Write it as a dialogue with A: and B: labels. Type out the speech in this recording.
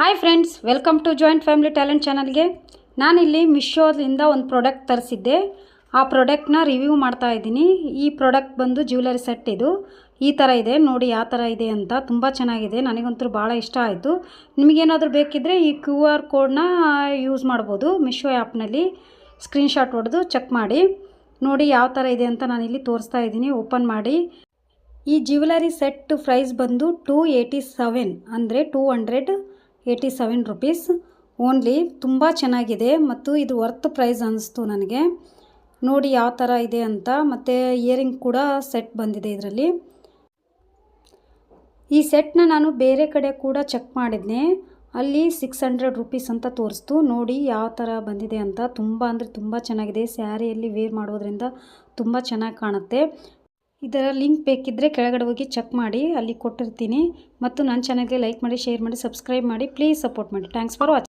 A: Hi friends welcome to joint family talent ಚಾನಲ್ಗೆ ನಾನಿಲ್ಲಿ ಮಿಶೋದಿಂದ ಒಂದು ಪ್ರಾಡಕ್ಟ್ ತರಿಸಿದ್ದೆ. ಆ ಪ್ರಾಡಕ್ಟ್ನ ರಿವ್ಯೂ ಮಾಡ್ತಾ ಇದ್ದೀನಿ. ಈ ಪ್ರಾಡಕ್ಟ್ ಬಂದು ಜ್ಯುವೆಲರಿ ಸೆಟ್ ಇದು. ಈ ಥರ ಇದೆ, ನೋಡಿ ಯಾವ ಥರ ಇದೆ ಅಂತ ತುಂಬ ಚೆನ್ನಾಗಿದೆ. ನನಗಂತೂ ಭಾಳ ಇಷ್ಟ ಆಯಿತು. ನಿಮಗೇನಾದರೂ ಬೇಕಿದ್ದರೆ ಈ ಕ್ಯೂ ಆರ್ ಕೋಡ್ನ ಯೂಸ್ ಮಾಡ್ಬೋದು ಮಿಶೋ ಆ್ಯಪ್ನಲ್ಲಿ ಸ್ಕ್ರೀನ್ಶಾಟ್ ಹೊಡೆದು ಚೆಕ್ ಮಾಡಿ. ನೋಡಿ ಯಾವ ಥರ ಇದೆ ಅಂತ ನಾನಿಲ್ಲಿ ತೋರಿಸ್ತಾ ಇದ್ದೀನಿ. ಓಪನ್ ಮಾಡಿ. ಈ ಜ್ಯುವೆಲರಿ ಸೆಟ್ ಪ್ರೈಸ್ ಬಂದು ಟೂ ಏಯ್ಟಿ ಸೆವೆನ್ ಅಂದರೆ two hundred eighty seven rupees only ತುಂಬ ಚೆನ್ನಾಗಿದೆ ಮತ್ತು ಇದು ವರ್ತ್ ಪ್ರೈಸ್ ಅನ್ನಿಸ್ತು ನನಗೆ. ನೋಡಿ ಯಾವ ಥರ ಇದೆ ಅಂತ, ಮತ್ತು ಇಯರಿಂಗ್ ಕೂಡ ಸೆಟ್ ಬಂದಿದೆ ಇದರಲ್ಲಿ. ಈ ಸೆಟ್ನ ನಾನು ಬೇರೆ ಕಡೆ ಕೂಡ ಚೆಕ್ ಮಾಡಿದ್ನೆ. ಅಲ್ಲಿ ಸಿಕ್ಸ್ ಹಂಡ್ರೆಡ್ ರುಪೀಸ್ ಅಂತ ತೋರಿಸ್ತು. ನೋಡಿ ಯಾವ ಥರ ಬಂದಿದೆ ಅಂತ. ತುಂಬ ಅಂದರೆ ತುಂಬ ಚೆನ್ನಾಗಿದೆ. ಸ್ಯಾರಿಯಲ್ಲಿ ವೇರ್ ಮಾಡೋದ್ರಿಂದ ತುಂಬ ಚೆನ್ನಾಗಿ ಕಾಣುತ್ತೆ. ಇದರ ಲಿಂಕ್ ಬೇಕಿದ್ದರೆ ಕೆಳಗಡೆ ಹೋಗಿ ಚೆಕ್ ಮಾಡಿ, ಅಲ್ಲಿ ಕೊಟ್ಟಿರ್ತೀನಿ. ಮತ್ತು ನನ್ನ ಚಾನಲ್ಗೆ ಲೈಕ್ ಮಾಡಿ, ಶೇರ್ ಮಾಡಿ, ಸಬ್ಸ್ಕ್ರೈಬ್ ಮಾಡಿ. ಪ್ಲೀಸ್ ಸಪೋರ್ಟ್ ಮಾಡಿ. Thanks for watching